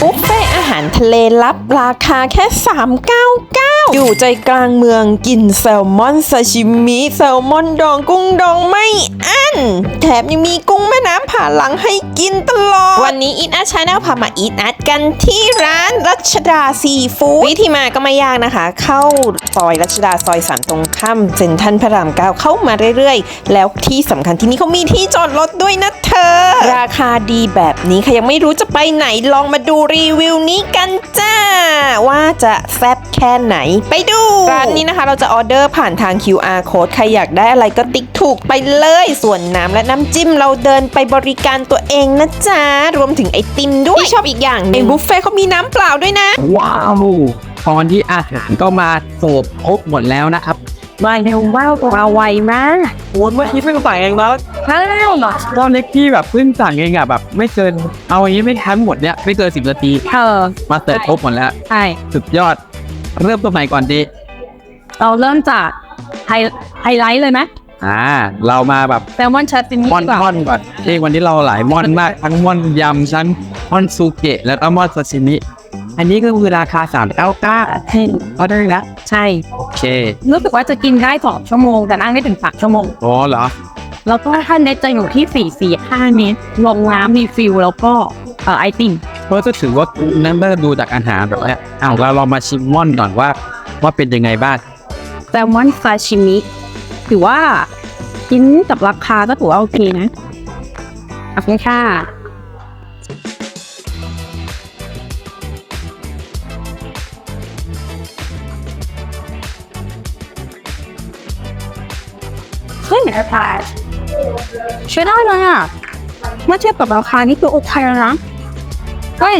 บุฟเฟ่อาหารทะเลรับราคาแค่ 399 อยู่ใจกลางเมืองกินแซลมอนซาชิมิแซลมอนดองกุ้งดองไม่อั้น แถมยังมีกุ้งแม่น้ำผ่าหลังให้กินตลอด วันนี้อินอัชชาแนลพามาอินอัดกันที่ร้านรัชดาซีฟู้ดวิธีมาก็ไม่ยากนะคะ เข้าซอยรัชดาซอยสามตรงข้ามเซ็นทรัลพระรามเก้าเข้ามาเรื่อยๆ แล้วที่สำคัญที่นี่เขามีที่จอดรถด้วยนะเธอ ราคาดีแบบนี้ใครยังไม่รู้จะไปไหนลองมาดูรีวิวนี้กันจ้า ว่าจะแซ่บแค่ไหนไปดู ร้านนี้นะคะเราจะออเดอร์ผ่านทาง QR code ใครอยากได้อะไรก็ติ๊กถูกไปเลย ส่วนน้ำและน้ำจิ้มเราเดินไปบริการตัวเองนะจ๊ะ รวมถึงไอติมด้วยที่ชอบอีกอย่างในบุฟเฟ่ต์เขามีน้ำเปล่าด้วยนะ ว้าว ตอนที่อาหารก็มาเสิร์ฟครบหมดแล้วนะครับมาเร็วว้าวมาไวมากโอ้ยเมื่อกี้เพิ่งสั่งเองแล้วถ้าเร็วหน่อยตอนเล็กพี่แบบเพิ่งสั่งเองอะแบบไม่เกิน เอาอย่างนี้ไม่ทันหมดเนี่ยไม่เกินสิบนาทีเธอมาเสิร์ฟครบหมดแล้ว ใช่ สุดยอด เริ่มตัวไหนก่อนดีเราเริ่มจากไฮไฮไลท์เลยไหมอ่า เรามาแบบแซลมอนชัดจินนี่ม่อนดีกว่าม่อนก่อนที่วันนี้เราหลายม่อนมากทั้งม่อนยำทั้งม่อนซูเกะแล้วก็ม่อนซาชิมิ อันนี้ก็คือราคาสามเก้าเก้าก็ได้แล้วใช่โอเครู้สึกว่าจะกินได้สองชั่วโมง แต่นั่งได้ถึงสามชั่วโมงอ๋อเหรอแล้วก็ท่านเน็ตจะอยู่ที่สี่สี่ห้าเมตรลงน้ำรีฟิลแล้วก็เอ่อไอติม เพราะจะถือว่านั่นเมื่อดูจากอาหารแบบเนี้ยอ้าวเราลองมาชิมม่อนก่อนว่าว่าเป็นยังไงบ้างแซลมอนซาชิมิถือว่ากินกับราคาก็ถือว่าโอเคนะขอบคุณค่ะเฮ้ยราคาใช้ได้เลยอะเมื่อเทียบกับราคานี่คือโอเคแล้วนะ เฮ้ย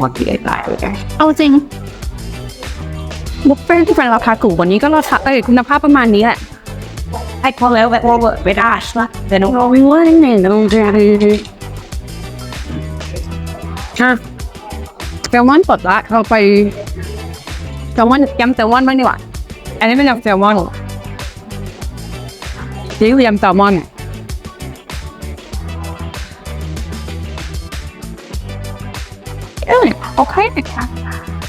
ว่าเกลียดหลายเลยเอาจริงบุฟเฟ่ที่เป็นราคาถูกกว่านี้ก็ราคาเอ้ยคุณภาพประมาณนี้แหละ ไอ้พอแล้วแบบโอเวอร์ไปได้ใช่ไหมแต่น้องเราไม่ว่าเนี่ยน้องจะฮะแซลมอนสดละเราไปแซลมอนยำแซลมอนบ้างดีกว่า อันนี้เป็นยำแซลมอนนี่คือยำแซลมอน เอ้ยโอเคค่ะ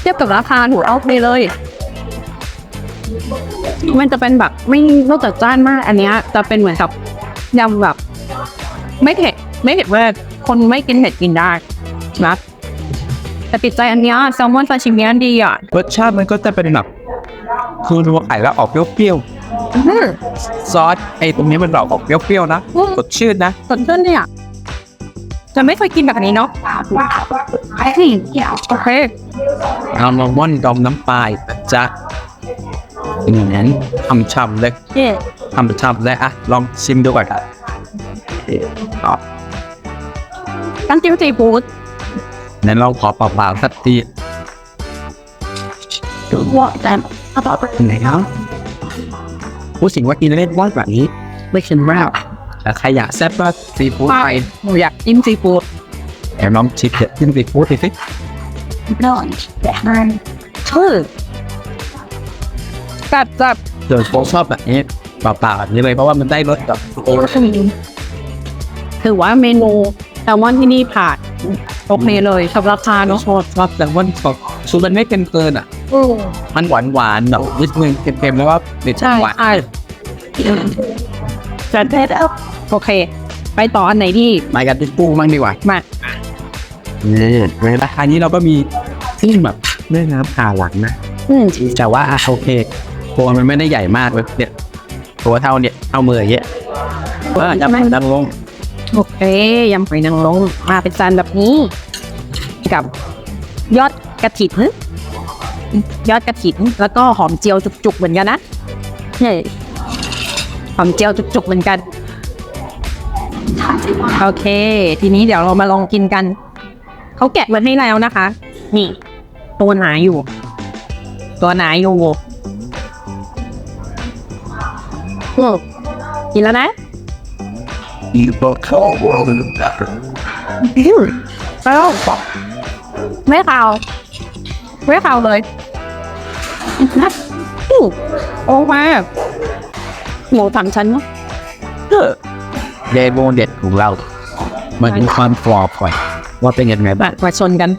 เทียบกับราคาหนูเอาไปเลย มันจะเป็นแบบไม่รสจัดจ้านมาก อันเนี้ยจะเป็นเหมือนกับยำแบบ ไม่เผ็ดไม่เผ็ดเว่าคนไม่กินเผ็ดกินได้นะแต่ติดใจอันเนี้ยแซลมอนซาชิมิอันดีอะรสชาติมันก็จะเป็นแบบคือตัวไข่แล้วออกเปรี้ยวๆซอสไอ้ตรงนี้มันออกเปรี้ยวๆนะอืมสดชื่นนะสดชื่นเนี่ย จะไม่เคยกินแบบนี้เนาะไอ้ที่โอเคเอามาม่อนดอมน้ำปลายจะอย่างนั้นทำช่ำเลยเย่ทำช่ำเลยอะลองชิมดูก่อนครับตั้งจิ้มซีฟู้ดนั้นเราขอเปล่าๆสักทีว่าแต่เอาต่อไปไหนนาะพูดสิงว่ากินเล่นว่าแบบนี้ไม่ชินแล้ว แต่ใครอยากแซ่บก็ซีฟู้ดไปหนูอยากจิ้มซีฟู้ดแอบลองชิมเผ็ดจิ้มซีฟู้ดดูสินอนแต่มันชื่อจัดจัดเดี๋ยวผมชอบแบบนี้เปล่าๆแบบนี้เลยเพราะว่ามันได้รสแบบโอ้ถือว่าเมนูแซลมอนที่นี่ผ่านโอเคเลยสำหรับราคาเนาะชอบชอบแต่ว่าแบบสูตรมันไม่เค็มเกินอะมันหวานหวานๆแบบนิดนึงเค็มๆแล้วก็นิดใช่หวานใช่ จัดเด็ดโอเค ไปต่ออันไหนดีมากันที่ปูมั่งดีกว่ามานี่เวลาอันนี้เราก็มีที่แบบแม่น้ำผ่าหลังนะอืมแต่ว่าอะโอเคตัวมันไม่ได้ใหญ่มากเว้ยเนี่ยตัวเท่าเนี่ยเท่ามืออย่างเงี้ยก็จะดังลงโอเคยำหอยนางรมมาเป็นจานแบบนี้ กับยอดกระถิ่นยอดกระถิ่นแล้วก็หอมเจียวจุกๆเหมือนกันนะเฮ้ย หอมเจียวจุกๆเหมือนกัน โอเค ทีนี้เดี๋ยวเรามาลองกินกัน เขาแกะมาให้แล้วนะคะ นี่ ตัวหนาอยู่ ตัวหนาอยู่อืมกินแล้วนะแล้วไม่ขาวไม่ขาวเลยนะอู้โอ้มาห มูสามชั้นเนาะเดโมเด็ดของเรา มันมีความกรอบหน่อยว่าเป็นยังไงบ้างมาชนกัน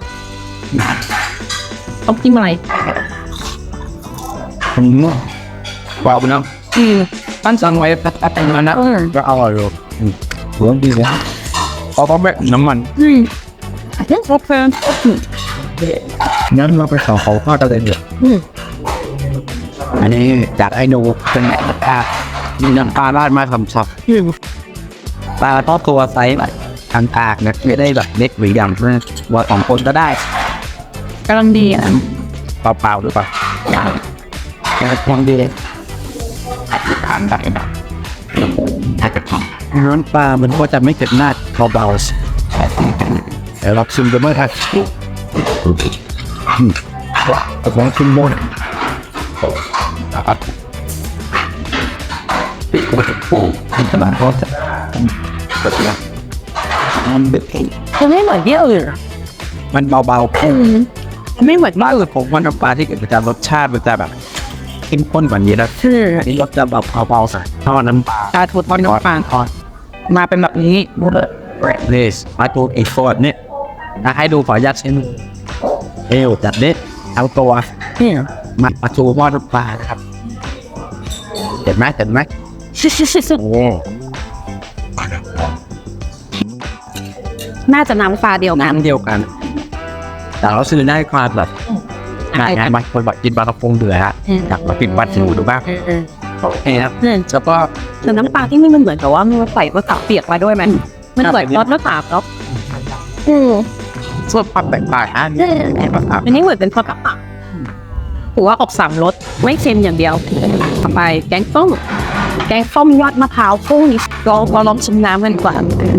ต้องจิ้มอะไรอืมว้าวนะอืมตั้งสั่งไว้แป๊บๆมานะอืมก็อร่อยอยู่อืมหวานดีนะเอาต้องแบบน้ำมันอืมโอเคงั้นเราไปขอเขาข้าวกันเลยเถอะอืมอันนี้จากไอ้หนูเป็นแม่ปลา มีน้ำปลาราดมาทำซับปลาทอดตัวไซส์แบบทางตากนะไม่ได้แบบเล็กหรืออย่างเพื่อว่าสองคนก็ได้กำลังดีอะเปล่าๆหรือเปล่าแค่ควงดีทานได้นะถ้าเกิดร้อนปลามันก็จะไม่เกิดหน้าเบาๆแต่เราซึมจะไม่ทันแต่ของซึมบ นปิดไว้ปูขนาดก็จะเกิดนะมันเป็นยังไม่เหมือนที่อื่นอะมันเบาๆอืมไม่เหมือนมากเลยผมว่าน้ำปลาที่เกิดจากรสชาติมันจะแบบเข้มข้นกว่านี้แล้วคืออันนี้รสจะแบบเบาๆใส่ทอดน้ำปลาชาทูทอดน้ำปลาทอดมาเป็นแบบนี้นี่มาตูอีกฟอดเนี่ยถ้าให้ดูขออนุญาตเช่นเอวจัดเด็ดเอาตัวนี่มาปลาทูทอดน้ำปลานะครับเห็นไหมเห็นไหม โอ้ๆน่าจะน้ำปลาเดียวกันน้ำเดียวกัน แต่เราซื้อได้ความแบบงานงานบางคนบอกกินปลากระพงเดือดฮะอืมอยากมากินปลาทูดูบ้างอืมอืมโอเคครับอืมแล้วก็แต่น้ำปลาที่นี่มันเหมือนกับว่ามันใส่มะขามเปียกมาด้วยไหมมันเหมือนรสมะขามเนาะอืมส่วนความแตกต่างฮะนี่เห็นปะครับอันนี้เหมือนเป็นซอสมะขามถือว่าออกสามรสไม่เค็มอย่างเดียวต่อไปแกงส้ม แกงส้มยอดมะพร้าวพุ่งเราเราลองชิมน้ำกันดีกว่า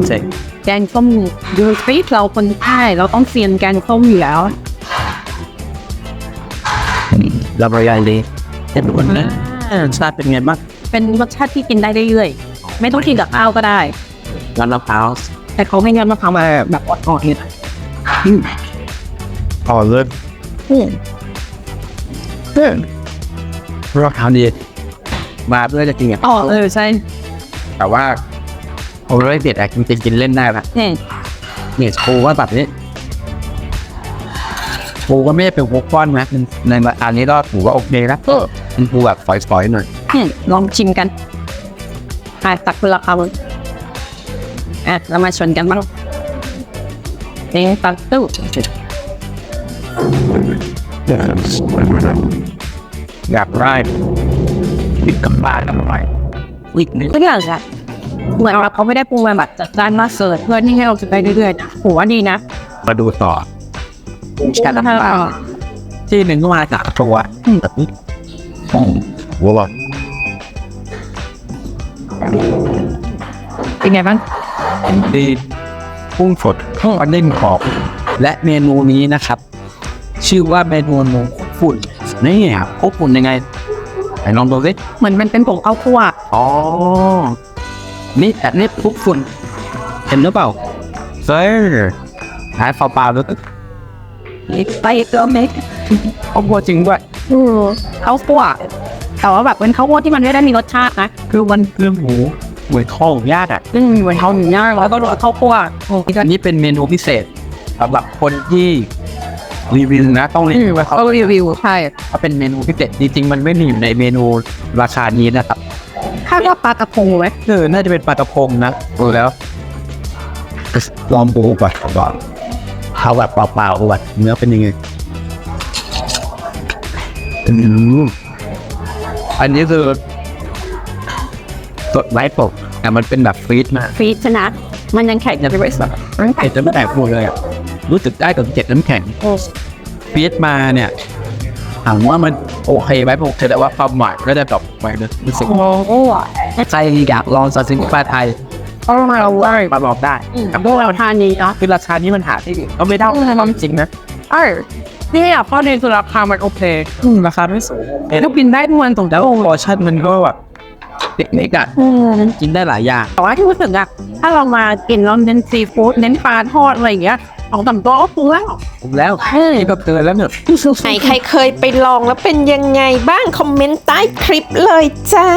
เจ๋งแกงส้มดูสิเราคนใต้เราต้องเซียนแกงส้มอยู่แล้วลาบรยายเลยเห็นคนนะรสชาติเป็นไงบ้างเป็นรสชาติที่กินได้เรื่อยๆไม่ต้องกินกับข้าวก็ได้ร้านมะพร้าวแต่เขาให้ยอดมะพร้าวมาแบบอ่อนๆเนี่ยอ๋อเลิศอืมรสชาติดี มาเพื่อจะกินอะอ๋อเออใช่แต่ว่าผมไม่เด็ดอะจริงๆกินเล่นได้ปะเนี่ยเนี่ยโชว์ว่าแบบนี้โชว์ว่าไม่ได้เป็นพวกก้อนนะมันในอันนี้ก็ถือว่าโอเคนะมันดูแบบฝอยๆหน่อยอืมลองชิมกันอะตักคนละคำอะเรามาชนกันบ้างเอ๊ะตักตู้อยากได้ ปิดกับบ้านอร่อยวิกนี่ทุกอย่างอะเหมือนว่าเขาไม่ได้ปรุงมาแบบจัดจ้านมากเกินเพื่อที่ให้เรากินไปเรื่อยๆนะผมว่าดีนะ มาดูต่อแค่น้ำปลาที่หนึ่งก็มาจากตัวแบบนี้วัวเป็นไงบ้างดีกุ้งสดทอดเล่นขอบ และเมนูนี้นะครับ ชื่อว่าเมนูหมูคุกฝุ่นนี่ครับคุกฝุ่นยังไง ไหนลองดูสิเหมือนมันเป็นผงข้าวคั่วอ๋อ นี่อันนี้คุกฝุ่นเห็นหรือเปล่าเซอร์หายเปล่าๆแล้วก็ไปตัวเม็กข้าวโพดจริงด้วยอือข้าวคั่วแต่ว่าแบบเป็นข้าวคั่วที่มันไม่ได้มีรสชาตินะคือมันคือหมูหมูทอดยากอะซึ่งเหมือนข้าวหมูย่างแล้วก็โรยข้าวคั่วโอ้ยก็อันนี้เป็นเมนูพิเศษสำหรับคนที่ รีวิวนะต้องรีวิวว่าเขาก็รีวิวใช่เขาเป็นเมนูพิเศษจริงๆ มันไม่ได้อยู่ในเมนูราคานี้นะครับคาดว่าปลากระพงไหมเออน่าจะเป็นปลากระพงนะดูแล้วลองดูก่อนก่อนเขาแบบเปล่าๆก่อนเนื้อเป็นยังไงอืมอันนี้คือสดไร้ปกแต่มันเป็นแบบฟรีดมาฟรีชนะ มันยังแข็งอยู่เลยแบบมันแข็เจ็งดจะไม่แตกหมดเลยอะ รู้สึกได้กับเจ็ดน้ำแข็งโอ้ฟรีดมาเนี่ยถามว่ามันโอเคไหมผมแต่ว่าความหวานก็จะแบบไปเลยรู้สึกโหใครอยากลองซาซิมิปลาไทยเอามาเราไว้มาบอกได้กับพวกเราทานนี้เนาะคือราคานี้มันหาที่อื่นก็ไม่ได้ความจริงนะเออนี่อะข้อดีคือราคามันโอเคอืมราคาไม่สูงถ้ากินได้ทุกวันตรงแล้วโปรชั่นมันก็แบบเด็กๆอะอืมกินได้หลายอย่างแต่ว่าที่รู้สึกอะถ้าเรามากินเราเน้นซีฟู้ดเน้นปลาทอดอะไรอย่างเงี้ย ของต่ำตัวก็คุ้มแล้วผมแล้วนี่ก็เกินแล้วเนี่ยไหนใครเคยไปลองแล้วเป็นยังไงบ้างคอมเมนต์ใต้คลิปเลยจ้า